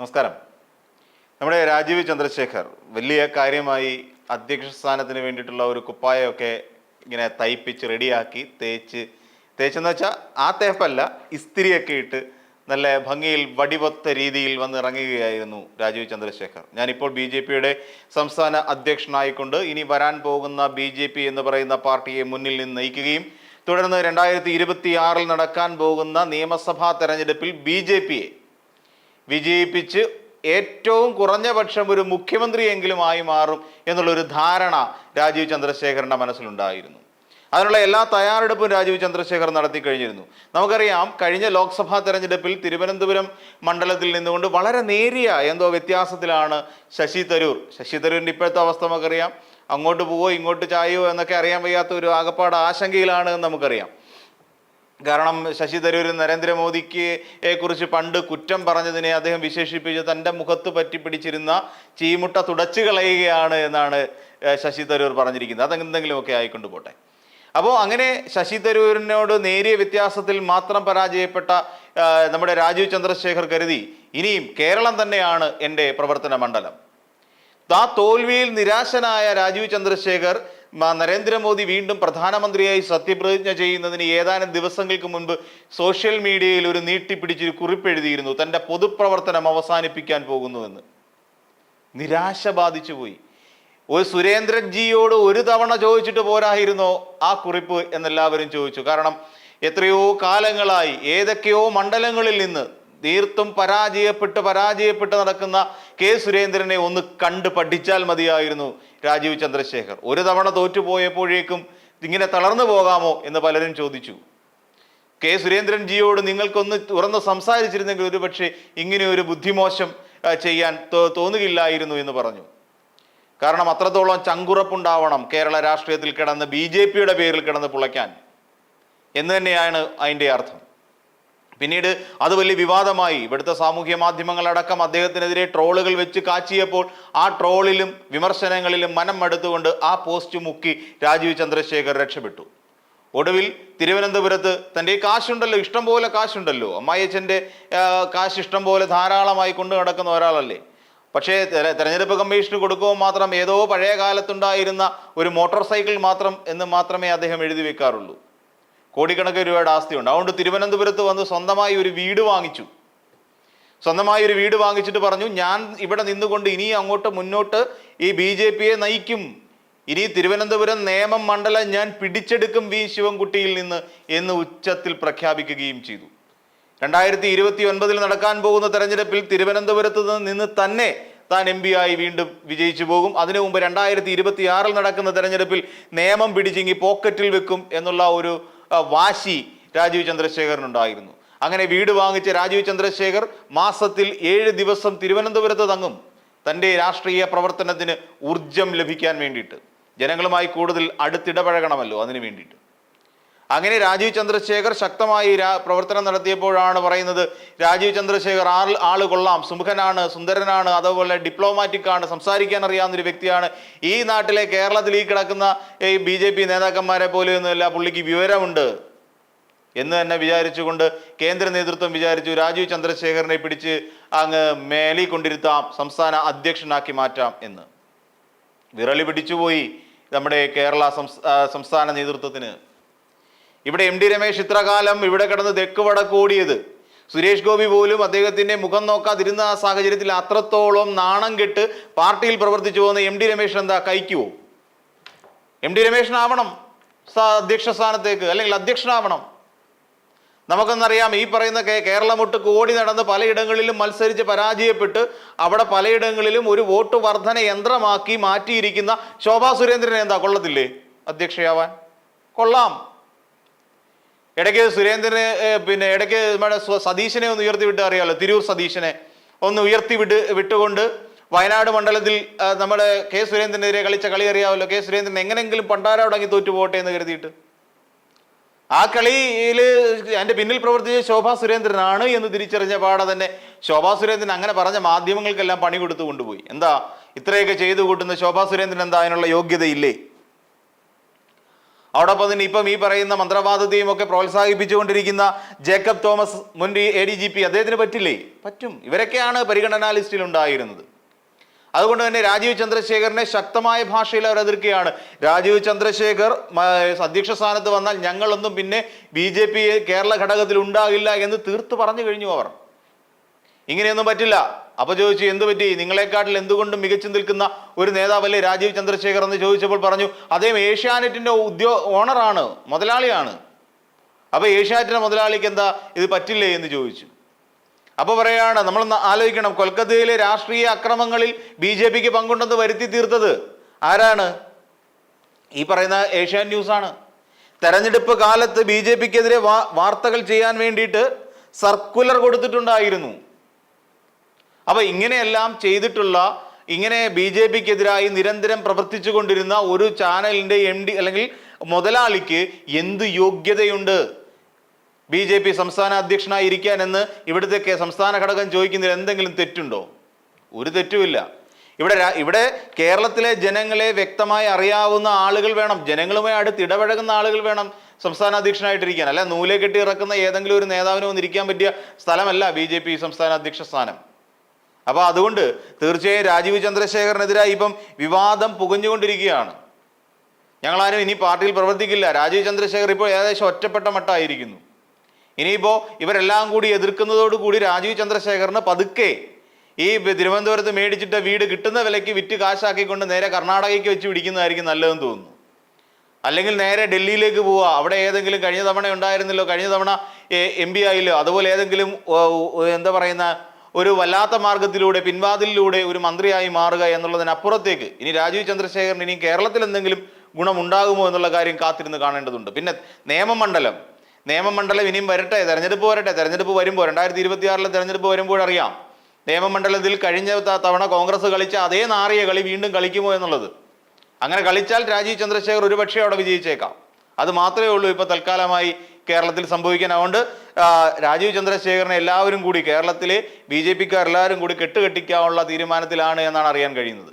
നമസ്കാരം. നമ്മുടെ രാജീവ് ചന്ദ്രശേഖർ വലിയ കാര്യമായി അധ്യക്ഷ സ്ഥാനത്തിന് വേണ്ടിയിട്ടുള്ള ഒരു കുപ്പായമൊക്കെ ഇങ്ങനെ തയ്പ്പിച്ച് റെഡിയാക്കി തേച്ച് തേച്ചെന്ന് വെച്ചാൽ ആ തേപ്പല്ല ഇസ്തിരിയൊക്കെ ഇട്ട് നല്ല ഭംഗിയിൽ വടിവൊത്ത രീതിയിൽ വന്ന് ഇറങ്ങുകയായിരുന്നു രാജീവ് ചന്ദ്രശേഖർ. ഞാനിപ്പോൾ ബി ജെ പിയുടെ സംസ്ഥാന അധ്യക്ഷനായിക്കൊണ്ട് ഇനി വരാൻ പോകുന്ന ബി ജെ പി എന്ന് പറയുന്ന പാർട്ടിയെ മുന്നിൽ നിന്ന് നയിക്കുകയും തുടർന്ന് രണ്ടായിരത്തി നടക്കാൻ പോകുന്ന നിയമസഭാ തെരഞ്ഞെടുപ്പിൽ ബി ജെ പിയെ വിജയിപ്പിച്ച് ഏറ്റവും കുറഞ്ഞ പക്ഷം ഒരു മുഖ്യമന്ത്രിയെങ്കിലും ആയി മാറും എന്നുള്ളൊരു ധാരണ രാജീവ് ചന്ദ്രശേഖരന്റെ മനസ്സിലുണ്ടായിരുന്നു. അതിനുള്ള എല്ലാ തയ്യാറെടുപ്പും രാജീവ് ചന്ദ്രശേഖർ നടത്തി കഴിഞ്ഞിരുന്നു. നമുക്കറിയാം കഴിഞ്ഞ ലോക്സഭാ തെരഞ്ഞെടുപ്പിൽ തിരുവനന്തപുരം മണ്ഡലത്തിൽ നിന്നുകൊണ്ട് വളരെ നേരിയ എന്തോ വ്യത്യാസത്തിലാണ് ശശി തരൂർ. ശശി തരൂരിന്റെ ഇപ്പോഴത്തെ അവസ്ഥ നമുക്കറിയാം. അങ്ങോട്ട് പോവോ ഇങ്ങോട്ട് ചായോ എന്നൊക്കെ അറിയാൻ വയ്യാത്ത ഒരു ആകപ്പാട് ആശങ്കയിലാണ് നമുക്കറിയാം. കാരണം ശശി തരൂർ നരേന്ദ്രമോദിക്ക് കുറിച്ച് പണ്ട് കുറ്റം പറഞ്ഞതിനെ അദ്ദേഹം വിശേഷിപ്പിച്ച് തന്റെ മുഖത്ത് പറ്റി പിടിച്ചിരുന്ന ചീമുട്ട തുടച്ചു കളയുകയാണ് എന്നാണ് ശശി തരൂർ പറഞ്ഞിരിക്കുന്നത്. അതെന്തെങ്കിലുമൊക്കെ ആയിക്കൊണ്ട് പോട്ടെ. അപ്പോൾ അങ്ങനെ ശശി തരൂരിനോട് നേരിയ വ്യത്യാസത്തിൽ മാത്രം പരാജയപ്പെട്ട നമ്മുടെ രാജീവ് ചന്ദ്രശേഖർ കരുതി ഇനിയും കേരളം തന്നെയാണ് എന്റെ പ്രവർത്തന മണ്ഡലം. ആ തോൽവിയിൽ നിരാശനായ രാജീവ് ചന്ദ്രശേഖർ നരേന്ദ്രമോദി വീണ്ടും പ്രധാനമന്ത്രിയായി സത്യപ്രതിജ്ഞ ചെയ്യുന്നതിന് ഏതാനും ദിവസങ്ങൾക്ക് മുൻപ് സോഷ്യൽ മീഡിയയിൽ ഒരു നീട്ടിപ്പിടിച്ചൊരു കുറിപ്പ് എഴുതിയിരുന്നു തന്റെ പൊതുപ്രവർത്തനം അവസാനിപ്പിക്കാൻ പോകുന്നുവെന്ന്. നിരാശ ബാധിച്ചു പോയി. ഒരു സുരേന്ദ്രജിയോട് ഒരു തവണ ചോദിച്ചിട്ട് പോരായിരുന്നോ ആ കുറിപ്പ് എന്നെല്ലാവരും ചോദിച്ചു. കാരണം എത്രയോ കാലങ്ങളായി ഏതൊക്കെയോ മണ്ഡലങ്ങളിൽ നിന്ന് തീർത്തും പരാജയപ്പെട്ട് പരാജയപ്പെട്ട് നടക്കുന്ന കെ സുരേന്ദ്രനെ ഒന്ന് കണ്ട് പഠിച്ചാൽ മതിയായിരുന്നു രാജീവ് ചന്ദ്രശേഖർ. ഒരു തവണ തോറ്റുപോയപ്പോഴേക്കും ഇങ്ങനെ തളർന്നു പോകാമോ എന്ന് പലരും ചോദിച്ചു. കെ സുരേന്ദ്രൻ ജിയോട് നിങ്ങൾക്കൊന്ന് തുറന്ന് സംസാരിച്ചിരുന്നെങ്കിൽ ഒരുപക്ഷെ ഇങ്ങനെ ഒരു ബുദ്ധിമോശം ചെയ്യാൻ തോന്നുകയില്ലായിരുന്നു എന്ന് പറഞ്ഞു. കാരണം അത്രത്തോളം ചങ്കുറപ്പുണ്ടാവണം കേരള രാഷ്ട്രീയത്തിൽ കിടന്ന് ബി ജെ പിയുടെ പേരിൽ കിടന്ന് പുളയ്ക്കാൻ. എന്ന് തന്നെയാണ് അതിന്റെ അർത്ഥം. പിന്നീട് അത് വലിയ വിവാദമായി. ഇവിടുത്തെ സാമൂഹ്യ മാധ്യമങ്ങളടക്കം അദ്ദേഹത്തിനെതിരെ ട്രോളുകൾ വെച്ച് കാച്ചിയപ്പോൾ ആ ട്രോളിലും വിമർശനങ്ങളിലും മനം മടുത്തുകൊണ്ട് ആ പോസ്റ്റ് മുക്കി രാജീവ് ചന്ദ്രശേഖർ രക്ഷപ്പെട്ടു. ഒടുവിൽ തിരുവനന്തപുരത്ത് തന്റെ ഈ കാശുണ്ടല്ലോ ഇഷ്ടം പോലെ കാശുണ്ടല്ലോ. അമ്മായിയച്ഛന്റെ കാശ് ഇഷ്ടം പോലെ ധാരാളമായി കൊണ്ടു നടക്കുന്ന ഒരാളല്ലേ. പക്ഷേ തെര- തെരഞ്ഞെടുപ്പ് കമ്മീഷന് കൊടുക്കുമ്പോൾ മാത്രം ഏതോ പഴയ കാലത്തുണ്ടായിരുന്ന ഒരു മോട്ടോർ സൈക്കിൾ മാത്രം എന്ന് മാത്രമേ അദ്ദേഹം എഴുതി വെക്കാറുള്ളൂ. കോടിക്കണക്കിന് രൂപയുടെ ആസ്തിയുണ്ട്. അതുകൊണ്ട് തിരുവനന്തപുരത്ത് വന്ന് സ്വന്തമായി ഒരു വീട് വാങ്ങിച്ചു. സ്വന്തമായി ഒരു വീട് വാങ്ങിച്ചിട്ട് പറഞ്ഞു ഞാൻ ഇവിടെ നിന്നുകൊണ്ട് ഇനി അങ്ങോട്ട് മുന്നോട്ട് ഈ ബി ജെ പിയെ നയിക്കും. ഇനി തിരുവനന്തപുരം നിയമം മണ്ഡലം ഞാൻ പിടിച്ചെടുക്കും വി ശിവൻകുട്ടിയിൽ നിന്ന് എന്ന് ഉച്ചത്തിൽ പ്രഖ്യാപിക്കുകയും ചെയ്തു. രണ്ടായിരത്തി ഇരുപത്തി ഒൻപതിൽ നടക്കാൻ പോകുന്ന തെരഞ്ഞെടുപ്പിൽ തിരുവനന്തപുരത്ത് നിന്ന് തന്നെ താൻ എം പി ആയി വീണ്ടും വിജയിച്ചു പോകും. അതിനു മുമ്പ് രണ്ടായിരത്തി ഇരുപത്തി നടക്കുന്ന തെരഞ്ഞെടുപ്പിൽ നിയമം പിടിച്ചിങ്ങി പോക്കറ്റിൽ വെക്കും എന്നുള്ള ഒരു വാശി രാജീവ് ചന്ദ്രശേഖരനുണ്ടായിരുന്നു. അങ്ങനെ വീട് വാങ്ങിച്ച രാജീവ് ചന്ദ്രശേഖർ മാസത്തിൽ ഏഴ് ദിവസം തിരുവനന്തപുരത്ത് തങ്ങും. തന്റെ രാഷ്ട്രീയ പ്രവർത്തനത്തിന് ഊർജം ലഭിക്കാൻ വേണ്ടിയിട്ട്. ജനങ്ങളുമായി കൂടുതൽ അടുത്തിടപഴകണമല്ലോ അതിനു വേണ്ടിയിട്ട്. അങ്ങനെ രാജീവ് ചന്ദ്രശേഖർ ശക്തമായി പ്രവർത്തനം നടത്തിയപ്പോഴാണ് പറയുന്നത് രാജീവ് ചന്ദ്രശേഖർ ആൾ ആൾ കൊള്ളാം സുമുഖനാണ് സുന്ദരനാണ് അതുപോലെ ഡിപ്ലോമാറ്റിക് ആണ് സംസാരിക്കാൻ അറിയാവുന്ന ഒരു വ്യക്തിയാണ്. ഈ നാട്ടിലെ കേരളത്തിൽ ഈ കിടക്കുന്ന ഈ ബി ജെ പി നേതാക്കന്മാരെ പോലെയൊന്നുമല്ല പുള്ളിക്ക് വിവരമുണ്ട്. എന്ന് തന്നെ വിചാരിച്ചുകൊണ്ട് കേന്ദ്ര നേതൃത്വം വിചാരിച്ചു രാജീവ് ചന്ദ്രശേഖറിനെ പിടിച്ച് അങ്ങ് മേലി കൊണ്ടിരുത്താം സംസ്ഥാന അധ്യക്ഷനാക്കി മാറ്റാം എന്ന്. വിറളി പിടിച്ചുപോയി നമ്മുടെ കേരള സംസ്ഥാന നേതൃത്വത്തിന്. ഇവിടെ എം ഡി രമേശ് ഇത്രകാലം ഇവിടെ കിടന്ന് തെക്ക് വടക്ക് ഓടിയത്. സുരേഷ് ഗോപി പോലും അദ്ദേഹത്തിന്റെ മുഖം നോക്കാതിരുന്ന ആ സാഹചര്യത്തിൽ അത്രത്തോളം നാണം കെട്ട് പാർട്ടിയിൽ പ്രവർത്തിച്ചു പോകുന്ന എം ഡി രമേശ് എന്താ കഴിക്കുവോ എം ഡി രമേശനാവണം അധ്യക്ഷ സ്ഥാനത്തേക്ക് അല്ലെങ്കിൽ അധ്യക്ഷനാവണം. നമുക്കെന്നറിയാം ഈ പറയുന്ന കേ- കേരളമൊട്ട് കോടി നടന്ന് പലയിടങ്ങളിലും മത്സരിച്ച് പരാജയപ്പെട്ട് അവിടെ പലയിടങ്ങളിലും ഒരു വോട്ട് വർധന യന്ത്രമാക്കി മാറ്റിയിരിക്കുന്ന ശോഭാ സുരേന്ദ്രൻ എന്താ കൊള്ളത്തില്ലേ? അധ്യക്ഷയാവാൻ. കൊള്ളാം. ഇടയ്ക്ക് സുരേന്ദ്രനെ പിന്നെ ഇടയ്ക്ക് നമ്മുടെ സതീശനെ ഒന്ന് ഉയർത്തി വിട്ട് അറിയാമല്ലോ തിരൂർ സതീശനെ. ഒന്ന് ഉയർത്തി വിട്ട് വിട്ടുകൊണ്ട് വയനാട് മണ്ഡലത്തിൽ നമ്മുടെ കെ സുരേന്ദ്രനെതിരെ കളിച്ച കളി അറിയാമല്ലോ. കെ സുരേന്ദ്രൻ എങ്ങനെങ്കിലും പണ്ടാര അടങ്ങി തോറ്റു പോട്ടെ എന്ന് കരുതിയിട്ട്. ആ കളിയിൽ എന്റെ പിന്നിൽ പ്രവർത്തിച്ച ശോഭാ സുരേന്ദ്രനാണ് എന്ന് തിരിച്ചറിഞ്ഞ പാടെ തന്നെ ശോഭാ സുരേന്ദ്രൻ അങ്ങനെ പറഞ്ഞ മാധ്യമങ്ങൾക്കെല്ലാം പണി കൊടുത്തു കൊണ്ടുപോയി. എന്താ? ഇത്രയൊക്കെ ചെയ്തു കൂട്ടുന്ന ശോഭാ സുരേന്ദ്രൻ എന്താ? അതിനുള്ള യോഗ്യതയില്ലേ? അതോടൊപ്പം തന്നെ ഇപ്പം ഈ പറയുന്ന മന്ത്രവാദത്തെയും ഒക്കെ പ്രോത്സാഹിപ്പിച്ചുകൊണ്ടിരിക്കുന്ന ജേക്കബ് തോമസ് മുൻ എ ഡി ജി പി അദ്ദേഹത്തിന് പറ്റില്ലേ? പറ്റും. ഇവരൊക്കെയാണ് പരിഗണനാ ലിസ്റ്റിൽ ഉണ്ടായിരുന്നത് അതുകൊണ്ട് തന്നെ രാജീവ് ചന്ദ്രശേഖരനെ ശക്തമായ ഭാഷയിൽ അവർ എതിർക്കുകയാണ്. രാജീവ് ചന്ദ്രശേഖർ അധ്യക്ഷ സ്ഥാനത്ത് വന്നാൽ ഞങ്ങളൊന്നും പിന്നെ ബി ജെ പി കേരള ഘടകത്തിൽ ഉണ്ടാകില്ല എന്ന് തീർത്ത് പറഞ്ഞു കഴിഞ്ഞു അവർ. ഇങ്ങനെയൊന്നും പറ്റില്ല. അപ്പൊ ചോദിച്ചു എന്ത് പറ്റി? നിങ്ങളെക്കാട്ടിൽ എന്തുകൊണ്ടും മികച്ചു നിൽക്കുന്ന ഒരു നേതാവല്ലേ രാജീവ് ചന്ദ്രശേഖർ? എന്ന് ചോദിച്ചപ്പോൾ പറഞ്ഞു അദ്ദേഹം ഏഷ്യാനെറ്റിന്റെ ഉദ്യോ ഓണറാണ് മുതലാളിയാണ്. അപ്പൊ ഏഷ്യാനെറ്റിന്റെ മുതലാളിക്ക് എന്താ ഇത് പറ്റില്ലേ? എന്ന് ചോദിച്ചു. അപ്പൊ പറയാണ് നമ്മൾ ആലോചിക്കണം കൊൽക്കത്തയിലെ രാഷ്ട്രീയ അക്രമങ്ങളിൽ ബി ജെ പിക്ക് പങ്കുണ്ടെന്ന് വരുത്തി തീർത്തത് ആരാണ്? ഈ പറയുന്ന ഏഷ്യാൻ ന്യൂസാണ്. തെരഞ്ഞെടുപ്പ് കാലത്ത് ബി ജെ പിക്കെതിരെ വാർത്തകൾ ചെയ്യാൻ വേണ്ടിയിട്ട് സർക്കുലർ കൊടുത്തിട്ടുണ്ടായിരുന്നു. അപ്പൊ ഇങ്ങനെയെല്ലാം ചെയ്തിട്ടുള്ള ഇങ്ങനെ ബി ജെ പിക്കെതിരായി നിരന്തരം പ്രവർത്തിച്ചു കൊണ്ടിരുന്ന ഒരു ചാനലിന്റെ എം ഡി അല്ലെങ്കിൽ മുതലാളിക്ക് എന്ത് യോഗ്യതയുണ്ട്? ബി ജെ പി സംസ്ഥാന അധ്യക്ഷനായി ഇരിക്കാൻ എന്ന് ഇവിടുത്തെ സംസ്ഥാന ഘടകം ചോദിക്കുന്നതിൽ എന്തെങ്കിലും തെറ്റുണ്ടോ? ഒരു തെറ്റുമില്ല. ഇവിടെ ഇവിടെ കേരളത്തിലെ ജനങ്ങളെ വ്യക്തമായി അറിയാവുന്ന ആളുകൾ വേണം. ജനങ്ങളുമായി അടുത്ത് ഇടപഴകുന്ന ആളുകൾ വേണം സംസ്ഥാന അധ്യക്ഷനായിട്ടിരിക്കാൻ. അല്ല നൂലെ കെട്ടി ഇറക്കുന്ന ഏതെങ്കിലും ഒരു നേതാവിന് വന്നിരിക്കാൻ പറ്റിയ സ്ഥലമല്ല ബി ജെ പി സംസ്ഥാന അധ്യക്ഷ സ്ഥാനം. അപ്പോൾ അതുകൊണ്ട് തീർച്ചയായും രാജീവ് ചന്ദ്രശേഖരനെതിരായി ഇപ്പം വിവാദം പുകഞ്ഞുകൊണ്ടിരിക്കുകയാണ്. ഞങ്ങളാരും ഇനി പാർട്ടിയിൽ പ്രവർത്തിക്കില്ല. രാജീവ് ചന്ദ്രശേഖർ ഇപ്പോൾ ഏകദേശം ഒറ്റപ്പെട്ട മട്ടായിരിക്കുന്നു. ഇനിയിപ്പോൾ ഇവരെല്ലാം കൂടി എതിർക്കുന്നതോടുകൂടി രാജീവ് ചന്ദ്രശേഖറിന് പതുക്കെ ഈ തിരുവനന്തപുരത്ത് മേടിച്ചിട്ട വീട് കിട്ടുന്ന വിലയ്ക്ക് വിറ്റ് കാശാക്കിക്കൊണ്ട് നേരെ കർണാടകയ്ക്ക് വെച്ച് പിടിക്കുന്നതായിരിക്കും നല്ലതെന്ന് തോന്നുന്നു. അല്ലെങ്കിൽ നേരെ ഡൽഹിയിലേക്ക് പോവുക. അവിടെ ഏതെങ്കിലും കഴിഞ്ഞ തവണ ഉണ്ടായിരുന്നല്ലോ കഴിഞ്ഞ തവണ എം പി ആയില്ലോ. അതുപോലെ ഏതെങ്കിലും എന്താ പറയുന്ന ഒരു വല്ലാത്ത മാർഗത്തിലൂടെ പിൻവാതിലിലൂടെ ഒരു മന്ത്രിയായി മാറുക എന്നുള്ളതിനപ്പുറത്തേക്ക് ഇനി രാജീവ് ചന്ദ്രശേഖരൻ ഇനി കേരളത്തിൽ എന്തെങ്കിലും ഗുണമുണ്ടാകുമോ എന്നുള്ള കാര്യം കാത്തിരുന്ന് കാണേണ്ടതുണ്ട്. പിന്നെ നിയമമണ്ഡലം. നിയമമണ്ഡലം ഇനിയും വരട്ടെ തെരഞ്ഞെടുപ്പ് വരട്ടെ. തെരഞ്ഞെടുപ്പ് വരുമ്പോൾ രണ്ടായിരത്തി ഇരുപത്തി ആറിലെ തെരഞ്ഞെടുപ്പ് വരുമ്പോഴറിയാം നിയമമണ്ഡലത്തിൽ കഴിഞ്ഞ തവണ കോൺഗ്രസ് കളിച്ച അതേ നാറിയ കളി വീണ്ടും കളിക്കുമോ എന്നുള്ളത്. അങ്ങനെ കളിച്ചാൽ രാജീവ് ചന്ദ്രശേഖർ ഒരുപക്ഷെ അവിടെ വിജയിച്ചേക്കാം. അത് മാത്രമേ ഉള്ളൂ ഇപ്പോൾ തൽക്കാലമായി കേരളത്തിൽ സംഭവിക്കാൻ അതുകൊണ്ട് രാജീവ് ചന്ദ്രശേഖരനെ എല്ലാവരും കൂടി കേരളത്തിലെ ബി ജെ പിക്കാർ എല്ലാവരും കൂടി കെട്ടുകെട്ടിക്കാനുള്ള തീരുമാനത്തിലാണ് എന്നാണ് അറിയാൻ കഴിയുന്നത്.